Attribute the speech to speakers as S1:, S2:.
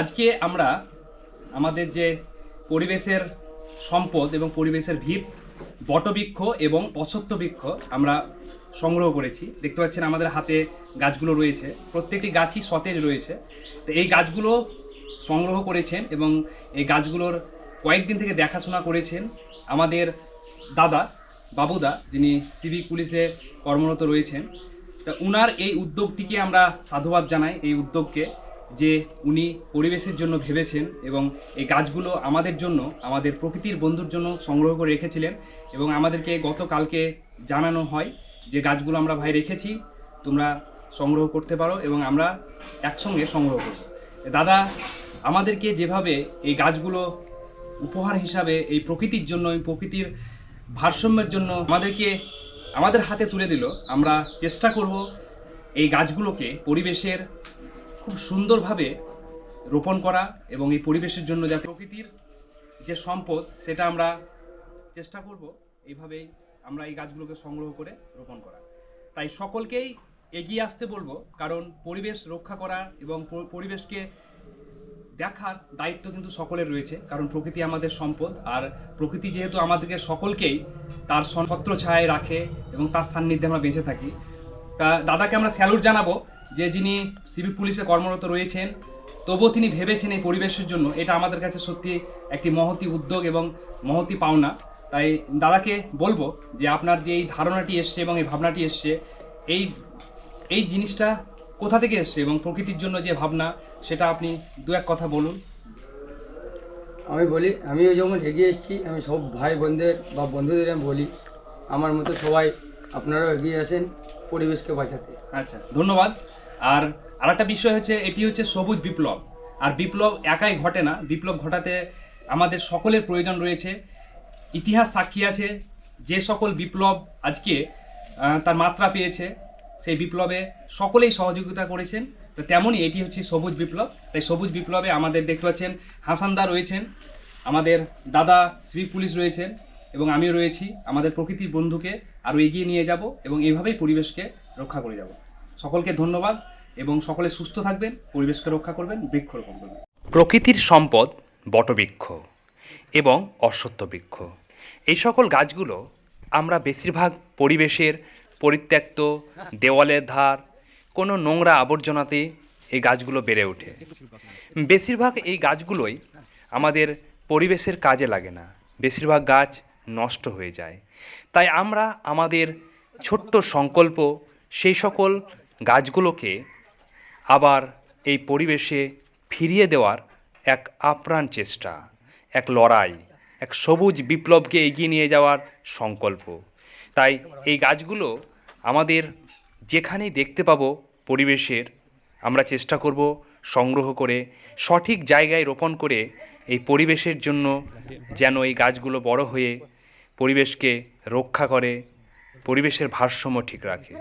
S1: আজকে আমরা আমাদের যে পরিবেশের সম্পদ এবং পরিবেশের ভিত, বটবৃক্ষ এবং বৃক্ষ আমরা সংগ্রহ করেছি। দেখতে পাচ্ছেন আমাদের হাতে গাছগুলো রয়েছে। প্রত্যেকটি গাছই সতেজ রয়েছে। তো এই গাছগুলো সংগ্রহ করেছেন এবং এই গাছগুলোর কয়েকদিন থেকে দেখাশোনা করেছেন আমাদের দাদা, বাবুদা, যিনি সিভিক পুলিশে কর্মরত রয়েছেন। তা উনার এই উদ্যোগটিকে আমরা সাধুবাদ জানাই, এই উদ্যোগকে। যে উনি পরিবেশের জন্য ভেবেছেন এবং এই গাছগুলো আমাদের জন্য, আমাদের প্রকৃতির বন্ধুর জন্য সংগ্রহ করে রেখেছিলেন এবং আমাদেরকে গতকালকে জানানো হয় যে গাছগুলো আমরা ভাই রেখেছি, তোমরা সংগ্রহ করতে পারো এবং আমরা একসঙ্গে সংগ্রহ করব। দাদা, আমাদেরকে যেভাবে এই গাছগুলো উপহার হিসাবে, এই প্রকৃতির জন্য, এই প্রকৃতির ভারসাম্যের জন্য আমাদেরকে, আমাদের হাতে তুলে দিল, আমরা চেষ্টা করব এই গাছগুলোকে পরিবেশের খুব সুন্দরভাবে রোপণ করা এবং এই পরিবেশের জন্য যাতে প্রকৃতির যে সম্পদ, সেটা আমরা চেষ্টা করব এইভাবেই আমরা এই গাছগুলোকে সংগ্রহ করে রোপণ করা তাই সকলকেই এগিয়ে আসতে বলব, কারণ পরিবেশ রক্ষা করা এবং পরিবেশকে দেখার দায়িত্ব কিন্তু সকলের রয়েছে, কারণ প্রকৃতি আমাদের সম্পদ। আর প্রকৃতি যেহেতু আমাদেরকে সকলকেই তার ছত্র ছায় রাখে এবং তার সান্নিধ্যে আমরা বেঁচে থাকি। তা, দাদাকে আমরা স্যালুট জানাব যে যিনি সিভিক পুলিশে কর্মরত রয়েছেন, তবুও তিনি ভেবেছেন এই পরিবেশের জন্য। এটা আমাদের কাছে সত্যি একটি মহতি উদ্যোগ এবং মহতি পাওনা। তাই দাদাকে বলব যে আপনার যে এই ধারণাটি এসছে এবং এই ভাবনাটি এসছে, এই এই জিনিসটা কোথা থেকে এসছে এবং প্রকৃতির জন্য যে ভাবনা, সেটা আপনি দু এক কথা বলুন।
S2: আমি বলি, আমিও যেমন এগিয়ে এসেছি, আমি সব ভাই বোনদের বা বন্ধুদের আমি বলি, আমার মতো সবাই আপনারাও এগিয়ে আসেন পরিবেশকে বাঁচাতে।
S1: আচ্ছা ধন্যবাদ। আর আরেকটা বিষয় হচ্ছে, এটি হচ্ছে সবুজ বিপ্লব। আর বিপ্লব একাই ঘটে না। বিপ্লব ঘটাতে আমাদের সকলের প্রয়োজন রয়েছে। ইতিহাস সাক্ষী আছে, যে সকল বিপ্লব আজকে তার মাত্রা পেয়েছে, সেই বিপ্লবে সকলেই সহযোগিতা করেছেন। তো তেমনই এটি হচ্ছে সবুজ বিপ্লব। তাই সবুজ বিপ্লবে আমাদের দেখতে পাচ্ছেন, হাসানদা রয়েছেন, আমাদের দাদা সিভিক পুলিশ রয়েছেন এবং আমিও রয়েছি, আমাদের প্রকৃতির বন্ধুকে আরও এগিয়ে নিয়ে যাব এবং এইভাবেই পরিবেশকে রক্ষা করে যাব। সকলকে ধন্যবাদ এবং সকলে সুস্থ থাকবেন, পরিবেশকে রক্ষা করবেন, বৃক্ষরোপণ করবেন। প্রকৃতির সম্পদ বটবৃক্ষ এবং অশ্বত্থ বৃক্ষ। এই সকল গাছগুলো আমরা বেশিরভাগ পরিবেশের পরিত্যক্ত দেওয়ালের ধার, কোনো নোংরা আবর্জনাতে এই গাছগুলো বেড়ে ওঠে। বেশিরভাগ এই গাছগুলোই আমাদের পরিবেশের কাজে লাগে না। বেশিরভাগ গাছ নষ্ট হয়ে যায়। তাই আমরা আমাদের ছোট্ট সংকল্প সেই সকল গাছগুলোকে আবার এই পরিবেশে ফিরিয়ে দেওয়ার এক আপ্রাণ চেষ্টা, এক লড়াই, এক সবুজ বিপ্লবকে এগিয়ে নিয়ে যাওয়ার সংকল্প। তাই এই গাছগুলো আমাদের যেখানেই দেখতে পাবো পরিবেশের, আমরা চেষ্টা করব সংগ্রহ করে, সঠিক জায়গায় রোপণ করে এই পরিবেশের জন্য যেন এই গাছগুলো বড় হয়ে পরিবেশকে রক্ষা করে পরিবেশের ভারসাম্য ঠিক রাখে।